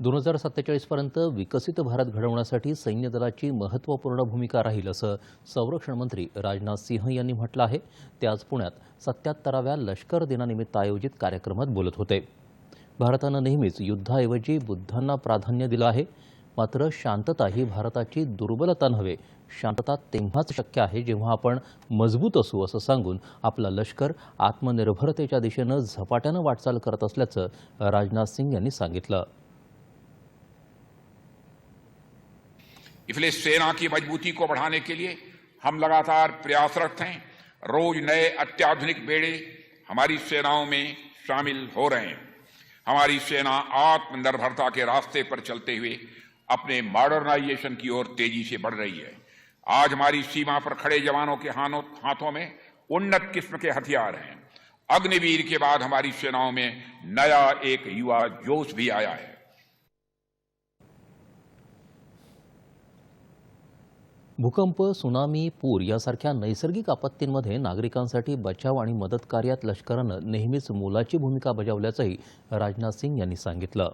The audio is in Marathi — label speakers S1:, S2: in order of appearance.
S1: दोन हजार सत्तेचाळीसपर्यंत विकसित भारत घडवण्यासाठी सैन्य दलाची महत्त्वपूर्ण भूमिका राहील असं संरक्षण मंत्री राजनाथ सिंह यांनी म्हटलं आहे. ते आज पुण्यात सत्याहत्तराव्या लष्कर दिनानिमित्त आयोजित कार्यक्रमात बोलत होते. भारतानं नेहमीच युद्धाऐवजी बुद्धांना प्राधान्य दिलं आहे. मात्र शांतता ही भारताची दुर्बलता नव्हे. शांतता तेव्हाच शक्य आहे जेव्हा आपण मजबूत असू असं सांगून आपलं लष्कर आत्मनिर्भरतेच्या दिशेनं झपाट्यानं वाटचाल करत असल्याचं राजनाथ सिंग यांनी सांगितलं.
S2: इसलिए सेना की मजबूती को बढ़ाने के लिए हम लगातार प्रयासरत हैं। रोज नए अत्याधुनिक बेड़े हमारी सेनाओं में शामिल हो रहे हैं। हमारी सेना आत्मनिर्भरता के रास्ते पर चलते हुए अपने मॉडर्नाइजेशन की ओर तेज़ी से बढ़ रही है। आज हमारी सीमा पर खड़े जवानों के हाथों में उन्नत किस्म के हथियार हैं। अग्निवीर के बाद हमारी सेनाओं में नया एक युवा जोश भी आया है।
S1: भूकंप सुनामी पूर यासारख्या नैसर्गिक आपत्तींमध्ये नागरिकांसाठी बचाव आणि मदत कार्यात लष्करानं नेहमीच मोलाची भूमिका बजावल्याचंही राजनाथ सिंग यांनी सांगितलं.